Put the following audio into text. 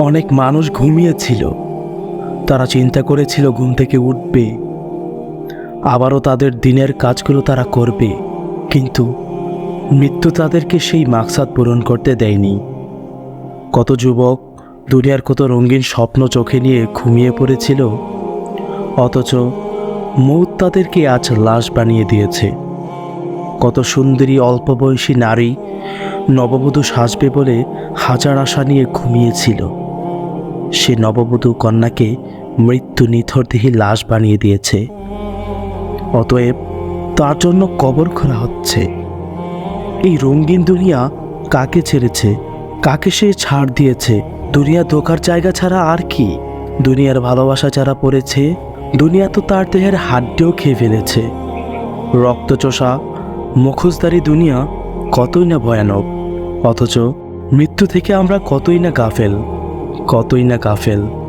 অনেক মানুষ ঘুমিয়েছিল। তারা চিন্তা করেছিল ঘুম থেকে উঠবে। আবারও তাদের দিনের কাজগুলো তারা করবে। কিন্তু মৃত্যু তাদেরকে সেই মাকসাদ পূরণ করতে দেয়নি। কত যুবক, দুনিয়ার কত রঙিন স্বপ্ন চোখে নিয়ে ঘুমিয়ে পড়েছিল, অথচ মৌত তাদেরকে আজ লাশ বানিয়ে দিয়েছে। কত সুন্দরী অল্প বয়সী নারী নববধূ সাজবে বলে হাজার আশা নিয়ে ঘুমিয়েছিল। সে নববধূ কন্যাকে মৃত্যু নিথরদেহী লাশ বানিয়ে দিয়েছে। অতএব তার জন্য কবর খোলা হচ্ছে। এই রঙিন দুনিয়া কাকে ছেড়েছে? কাকে সে ছাড় দিয়েছে? দুনিয়া ধোকার জায়গা ছাড়া আর কি? দুনিয়ার ভালোবাসা যারা পড়েছে, দুনিয়া তো তার দেহের হাড্ডিও খেয়ে ফেলেছে। রক্তচোষা, মুখোশধারী দুনিয়া কতই না ভয়ানক। অথচ মৃত্যু থেকে আমরা কতই না গাফেল। কতই না গাফেল